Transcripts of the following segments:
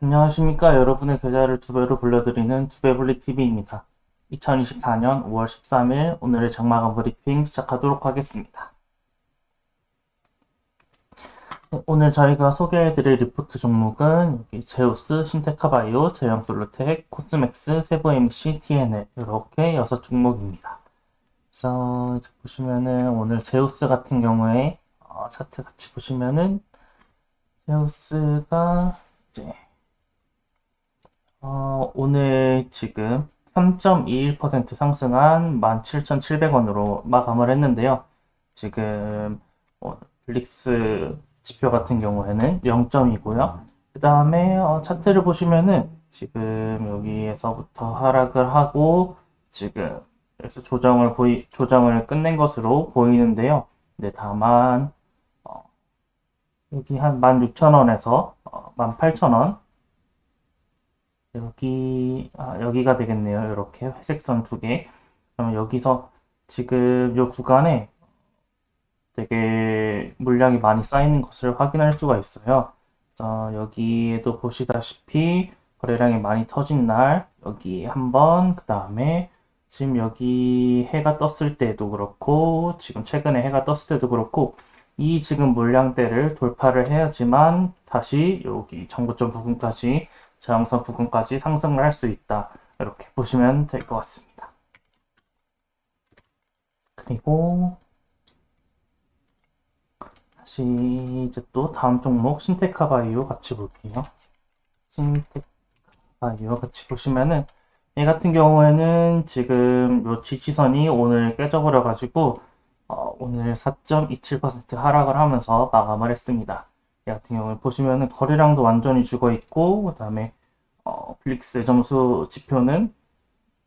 안녕하십니까. 여러분의 계좌를 두 배로 불려드리는 두배불리 TV입니다. 2024년 5월 13일 오늘의 장마감 브리핑 시작하도록 하겠습니다. 네, 오늘 저희가 소개해드릴 리포트 종목은 여기 제우스, 신테카바이오, 제형솔루텍, 코스맥스, 세부MC, TNL 이렇게 여섯 종목입니다. 그래서 보시면은 오늘 제우스 같은 경우에 어, 차트 같이 보시면은 제우스가 이제 어, 오늘 지금 3.21% 상승한 17,700원으로 마감을 했는데요. 지금 어, 블릭스 지표 같은 경우에는 0점이고요. 그 다음에 어, 차트를 보시면은 지금 여기에서부터 하락을 하고 지금 그래서 조정을 보이 조정을 끝낸 것으로 보이는데요. 네, 다만 어, 여기 한 16,000원에서 어, 18,000원 여기, 아, 여기가 되겠네요. 이렇게 회색선 두 개. 그러면 여기서 지금 이 구간에 되게 물량이 많이 쌓이는 것을 확인할 수가 있어요. 그래서 여기에도 보시다시피 거래량이 많이 터진 날, 여기 한 번, 그 다음에 지금 여기 해가 떴을 때도 그렇고, 지금 최근에 해가 떴을 때도 그렇고, 이 지금 물량대를 돌파를 해야지만 다시 여기 정고점 부근까지 저항선 부근까지 상승을 할 수 있다. 이렇게 보시면 될 것 같습니다. 그리고 다시 이제 또 다음 종목 신테카 바이오 같이 볼게요. 신테카 바이오 같이 보시면은 얘 같은 경우에는 지금 요 지지선이 오늘 깨져버려 가지고 어, 오늘 4.27% 하락을 하면서 마감을 했습니다. 이 같은 경우에 보시면은 거래량도 완전히 죽어 있고 그다음에 어, 블릭스 점수 지표는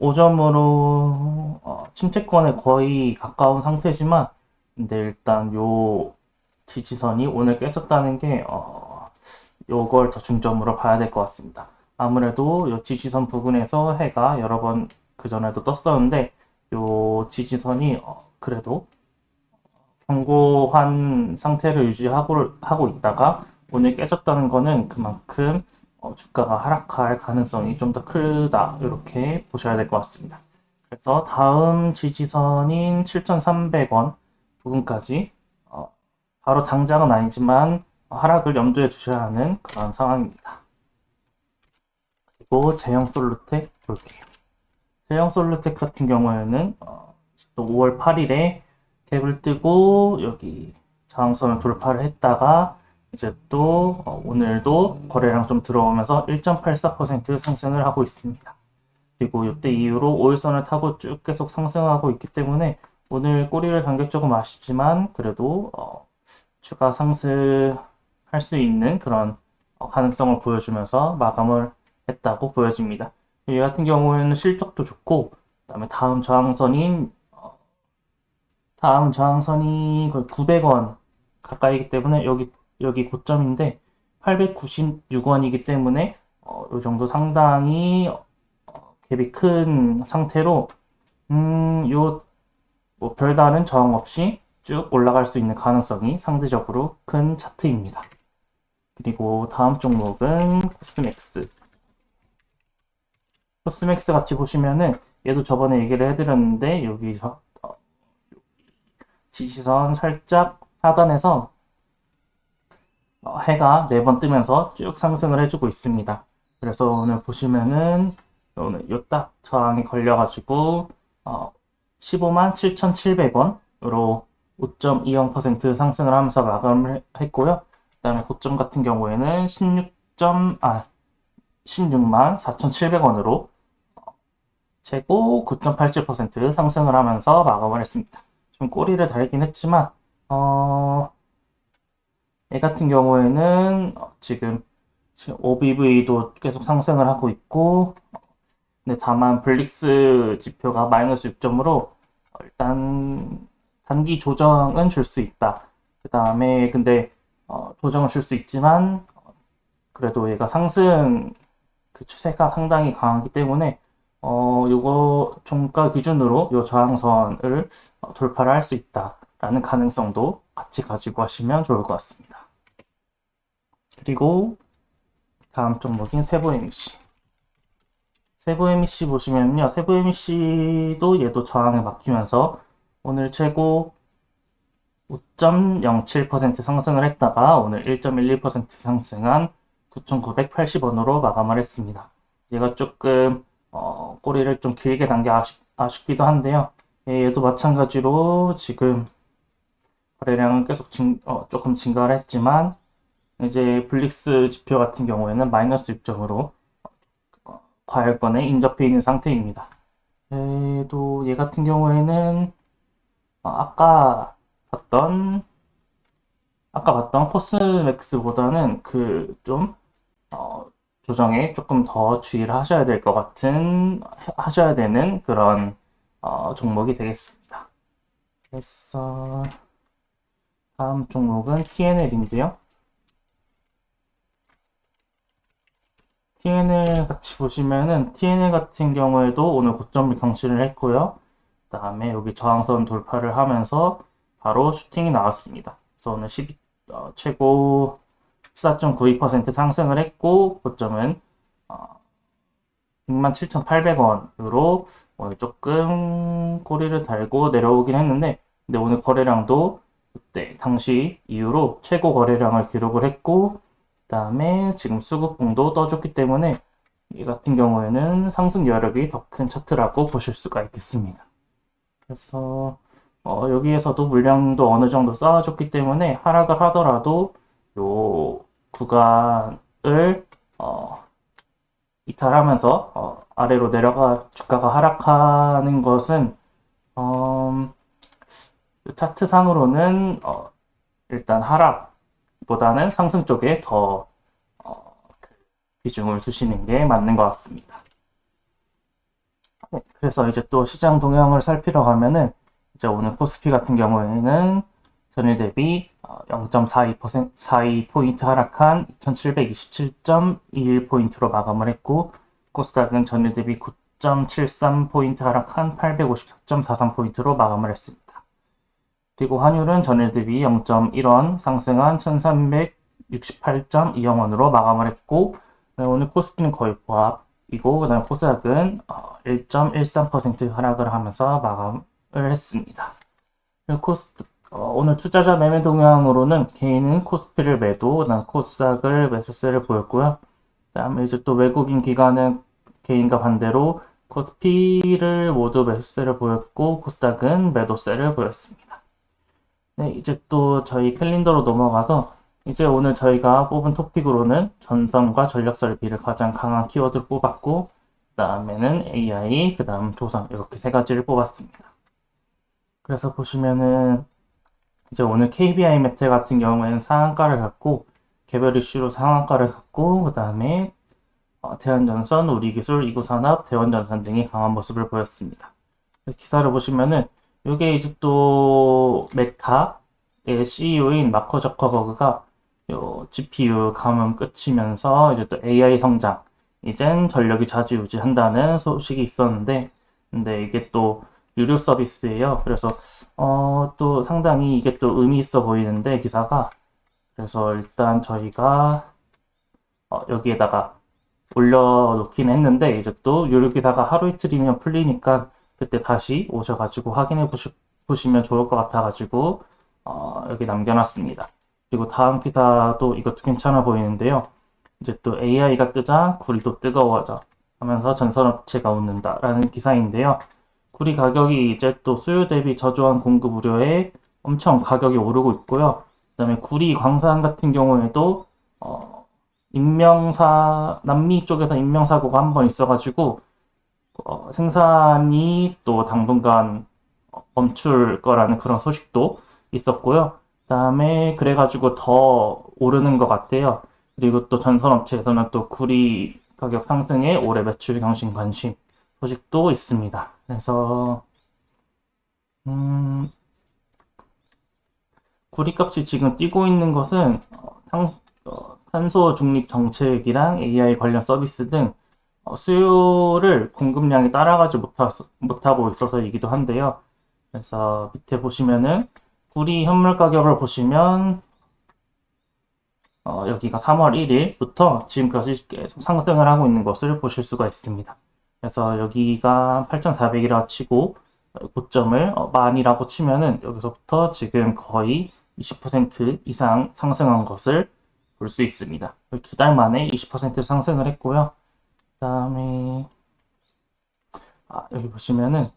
5점으로 어, 침체권에 거의 가까운 상태지만 근데 일단 요 지지선이 오늘 깨졌다는 게 어, 요걸 더 중점으로 봐야 될 것 같습니다. 아무래도 요 지지선 부근에서 해가 여러 번 그전에도 떴었는데 요 지지선이 어, 그래도 견고한 상태를 유지하고 하고 있다가 오늘 깨졌다는 거는 그만큼 어, 주가가 하락할 가능성이 좀 더 크다 이렇게 보셔야 될 것 같습니다. 그래서 다음 지지선인 7,300원 부근까지 어, 바로 당장은 아니지만 하락을 염두에 두셔야 하는 그런 상황입니다. 그리고 제형 솔루텍 볼게요. 제형 솔루텍 같은 경우에는 어, 또 5월 8일에 갭을 뜨고 여기 저항선을 돌파를 했다가 이제 또 어, 오늘도 거래량 좀 들어오면서 1.84% 상승을 하고 있습니다. 그리고 이때 이후로 5일선을 타고 쭉 계속 상승하고 있기 때문에 오늘 꼬리를 단게 조금 아쉽지만 그래도 어, 추가 상승할 수 있는 그런 어, 가능성을 보여주면서 마감을 했다고 보여집니다. 이 같은 경우에는 실적도 좋고 그다음에 다음 저항선인 다음 저항선이 거의 900원 가까이기 때문에 여기 여기 고점인데 896원이기 때문에 어, 이 정도 상당히 어, 갭이 큰 상태로 음, 요 뭐 별다른 저항 없이 쭉 올라갈 수 있는 가능성이 상대적으로 큰 차트입니다. 그리고 다음 종목은 코스맥스. 코스맥스 같이 보시면은 얘도 저번에 얘기를 해드렸는데 여기서 어, 지지선 살짝 하단에서 어, 해가 네 번 뜨면서 쭉 상승을 해주고 있습니다. 그래서 오늘 보시면은 오늘 요딱 저항이 걸려가지고 어, 15만 7,700원으로 5.20% 상승을 하면서 마감을 했고요. 그 다음에 고점 같은 경우에는 16. 아 16만 4,700원으로 최고 9.87% 상승을 하면서 마감을 했습니다. 좀 꼬리를 달긴 했지만 어, 얘 같은 경우에는 지금 OBV도 계속 상승을 하고 있고 근데 다만 블릭스 지표가 마이너스 6점으로 일단 단기 조정은 줄 수 있다. 그 다음에 근데 어, 조정을 줄 수 있지만 그래도 얘가 상승 그 추세가 상당히 강하기 때문에 어, 요거 종가 기준으로 요 저항선을 돌파를 할 수 있다라는 가능성도 같이 가지고 하시면 좋을 것 같습니다. 그리고 다음 종목인 세부 MEC. 세부 MEC 보시면요. 세부 MEC도 얘도 저항에 막히면서 오늘 최고 5.07% 상승을 했다가 오늘 1.12% 상승한 9,980원으로 마감을 했습니다. 얘가 조금 어, 꼬리를 좀 길게 단게 아쉽, 아쉽기도 한데요. 예, 얘도 마찬가지로 지금 거래량은 계속 증, 어, 조금 증가를 했지만 이제 블릭스 지표 같은 경우에는 마이너스 6점으로 어, 과열권에 인접해 있는 상태입니다. 얘도 얘 같은 경우에는 어, 아까 봤던 아까 봤던 코스맥스보다는 그 좀 어, 조정에 조금 더 주의를 하셔야 될 것 같은 하셔야 되는 그런 어, 종목이 되겠습니다. 그래서 다음 종목은 TNL인데요. TNL 같이 보시면은 TNL 같은 경우에도 오늘 고점을 경신을 했고요. 그 다음에 여기 저항선 돌파를 하면서 바로 슈팅이 나왔습니다. 그래서 오늘 12, 어, 최고 14.92% 상승을 했고 고점은 어, 67,800원으로 오늘 조금 꼬리를 달고 내려오긴 했는데 근데 오늘 거래량도 그때 당시 이후로 최고 거래량을 기록을 했고 그 다음에 지금 수급봉도 떠줬기 때문에 이 같은 경우에는 상승 여력이 더 큰 차트라고 보실 수가 있겠습니다. 그래서 어, 여기에서도 물량도 어느 정도 쌓아줬기 때문에 하락을 하더라도 요 구간을 어, 이탈하면서 어, 아래로 내려가 주가가 하락하는 것은 어, 차트 상으로는 어, 일단 하락보다는 상승 쪽에 더 어, 그 비중을 두시는 게 맞는 것 같습니다. 네, 그래서 이제 또 시장 동향을 살피러 가면은 이제 오늘 코스피 같은 경우에는 전일 대비 0.42% 42포인트 하락한 2727.21포인트로 마감을 했고 코스닥은 전일 대비 9.73포인트 하락한 854.43포인트로 마감을 했습니다. 그리고 환율은 전일 대비 0.1원 상승한 1368.20원으로 마감을 했고 네, 오늘 코스피는 거의 보합이고 그다음 코스닥은 1.13% 하락을 하면서 마감을 했습니다. 코스 어, 오늘 투자자 매매 동향으로는 개인은 코스피를 매도, 코스닥을 매수세를 보였고요. 그다음에 이제 또 외국인 기관은 개인과 반대로 코스피를 모두 매수세를 보였고 코스닥은 매도세를 보였습니다. 네, 이제 또 저희 캘린더로 넘어가서 이제 오늘 저희가 뽑은 토픽으로는 전선과 전력 설비를 가장 강한 키워드를 뽑았고 그 다음에는 AI, 그 다음 조선 이렇게 세 가지를 뽑았습니다. 그래서 보시면은 이제 오늘 KBI 메탈 같은 경우에는 상한가를 갖고 개별 이슈로 상한가를 갖고 그 다음에 어, 대한전선, 우리기술, 이구산업, 대원전선 등이 강한 모습을 보였습니다. 기사를 보시면은 이게 이제 또 메타의 CEO인 마커 저커버그가 요 GPU 감음 끝이면서 이제 또 AI 성장, 이젠 전력이 좌지우지한다는 소식이 있었는데, 근데 이게 또 유료 서비스예요. 그래서 어, 또 상당히 이게 또 의미 있어 보이는데 기사가 그래서 일단 저희가 어, 여기에다가 올려놓긴 했는데 이제 또 유료 기사가 하루 이틀이면 풀리니까 그때 다시 오셔가지고 확인해 보시, 보시면 좋을 것 같아가지고 어, 여기 남겨놨습니다. 그리고 다음 기사도 이것도 괜찮아 보이는데요. 이제 또 AI가 뜨자 구리도 뜨거워져 하면서 전선업체가 웃는다라는 기사인데요. 구리 가격이 이제 또 수요 대비 저조한 공급 우려에 엄청 가격이 오르고 있고요. 그다음에 구리 광산 같은 경우에도 어, 인명사 남미 쪽에서 인명사고가 한 번 있어가지고 어, 생산이 또 당분간 멈출 거라는 그런 소식도 있었고요. 그다음에 그래가지고 더 오르는 것 같아요. 그리고 또 전선업체에서는 또 구리 가격 상승에 올해 매출 경신 관심 소식도 있습니다. 그래서 음, 구리값이 지금 뛰고 있는 것은 어, 탄, 어, 탄소 중립 정책이랑 AI 관련 서비스 등 어, 수요를 공급량이 따라가지 못하, 못하고 있어서이기도 한데요. 그래서 밑에 보시면은 구리 현물 가격을 보시면 어, 여기가 3월 1일부터 지금까지 계속 상승을 하고 있는 것을 보실 수가 있습니다. 그래서 여기가 8,400이라 치고 어, 고점을 어, 만이라고 치면은 여기서부터 지금 거의 20% 이상 상승한 것을 볼 수 있습니다. 두 달 만에 20% 상승을 했고요. 그 다음에 아, 여기 보시면은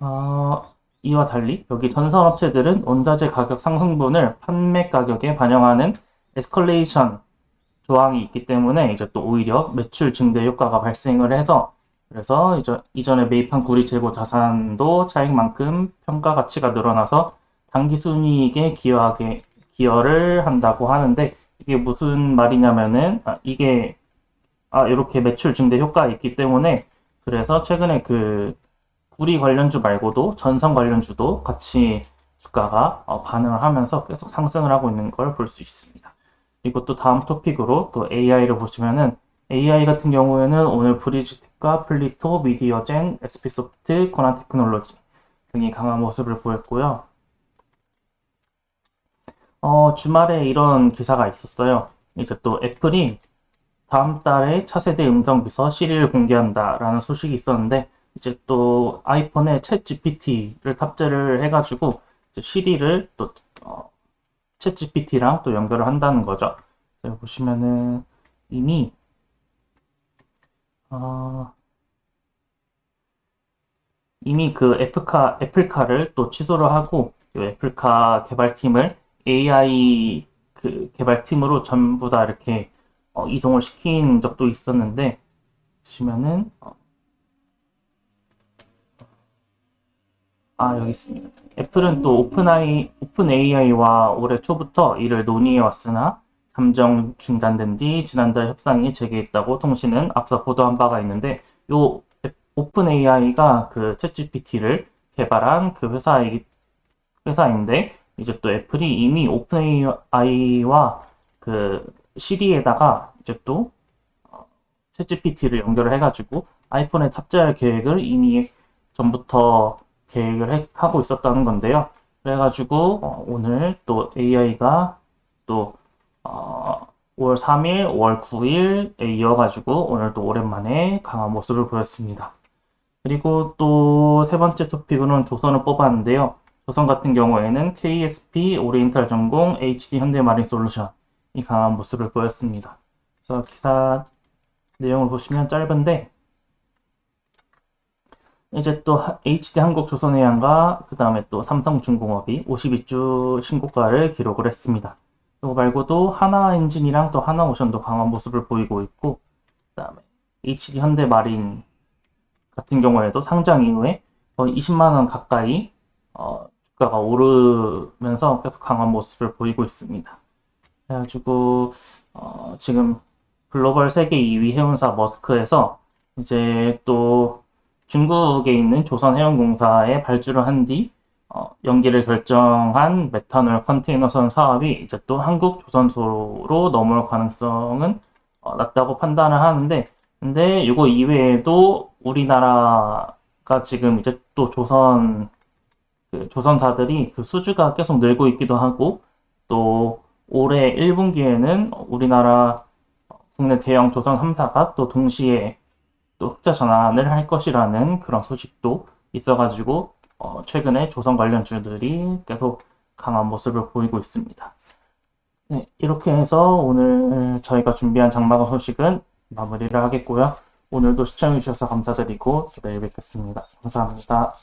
어, 이와 달리 여기 전선업체들은 원자재 가격 상승분을 판매 가격에 반영하는 에스컬레이션 조항이 있기 때문에 이제 또 오히려 매출 증대 효과가 발생을 해서 그래서 이제 이전에 매입한 구리 재고 자산도 차익만큼 평가 가치가 늘어나서 단기 순이익에 기여하게 기여를 한다고 하는데 이게 무슨 말이냐면은 아, 이게 아 이렇게 매출 증대 효과가 있기 때문에 그래서 최근에 그 구리 관련주 말고도 전선 관련주도 같이 주가가 어, 반응을 하면서 계속 상승을 하고 있는 걸 볼 수 있습니다. 그리고 또 다음 토픽으로 또 AI를 보시면은 AI 같은 경우에는 오늘 브리지텍과 플리토, 미디어젠, SP소프트, 코난 테크놀로지 등이 강한 모습을 보였고요. 어, 주말에 이런 기사가 있었어요. 이제 또 애플이 다음 달에 차세대 음성 비서 시리를 공개한다라는 소식이 있었는데 이제 또 아이폰에 챗 GPT를 탑재를 해가지고 시리를 또 어, 챗 GPT랑 또 연결을 한다는 거죠. 여기 보시면은 이미 어, 이미 그 애플카 애플카를 또 취소를 하고 이 애플카 개발팀을 AI 그 개발팀으로 전부 다 이렇게 어, 이동을 시킨 적도 있었는데 보시면은 어, 아, 여기 있습니다. 애플은 또 오픈아이, 오픈 AI와 올해 초부터 이를 논의해 왔으나 잠정 중단된 뒤 지난달 협상이 재개했다고 통신은 앞서 보도한 바가 있는데 요 오픈 AI가 그 챗GPT를 개발한 그 회사이 회사인데 이제 또 애플이 이미 오픈 AI와 그 시리에다가 이제 또 어, 챗GPT를 연결을 해가지고 아이폰에 탑재할 계획을 이미 전부터 계획을 해, 하고 있었다는 건데요. 그래가지고 어, 오늘 또 AI가 또 어, 5월 3일, 5월 9일에 이어가지고 오늘 또 오랜만에 강한 모습을 보였습니다. 그리고 또 세 번째 토픽으로는 조선을 뽑았는데요. 조선 같은 경우에는 KSP, 오리엔탈 전공, HD 현대마린 솔루션이 강한 모습을 보였습니다. 그래서 기사 내용을 보시면 짧은데 이제 또 HD 한국 조선해양과 그 다음에 또 삼성중공업이 52주 신고가를 기록을 했습니다. 이거 말고도 하나엔진이랑 또 하나오션도 강한 모습을 보이고 있고 그 다음에 HD 현대마린 같은 경우에도 상장 이후에 거의 20만원 가까이 어, 주가가 오르면서 계속 강한 모습을 보이고 있습니다. 그래가지고 어, 지금 글로벌 세계 2위 해운사 머스크에서 이제 또 중국에 있는 조선해운공사에 발주를 한뒤 어, 연기를 결정한 메탄올 컨테이너선 사업이 이제 또 한국 조선소로 넘어올 가능성은 어, 낮다고 판단을 하는데 근데 이거 이외에도 우리나라가 지금 이제 또 조선 그 조선사들이 그 수주가 계속 늘고 있기도 하고 또 올해 1분기에는 우리나라 국내 대형 조선 3사가 또 동시에 또 흑자 전환을 할 것이라는 그런 소식도 있어가지고 어, 최근에 조선 관련주들이 계속 강한 모습을 보이고 있습니다. 네, 이렇게 해서 오늘 저희가 준비한 장마가 소식은 마무리를 하겠고요. 오늘도 시청해주셔서 감사드리고 내일 뵙겠습니다. 감사합니다.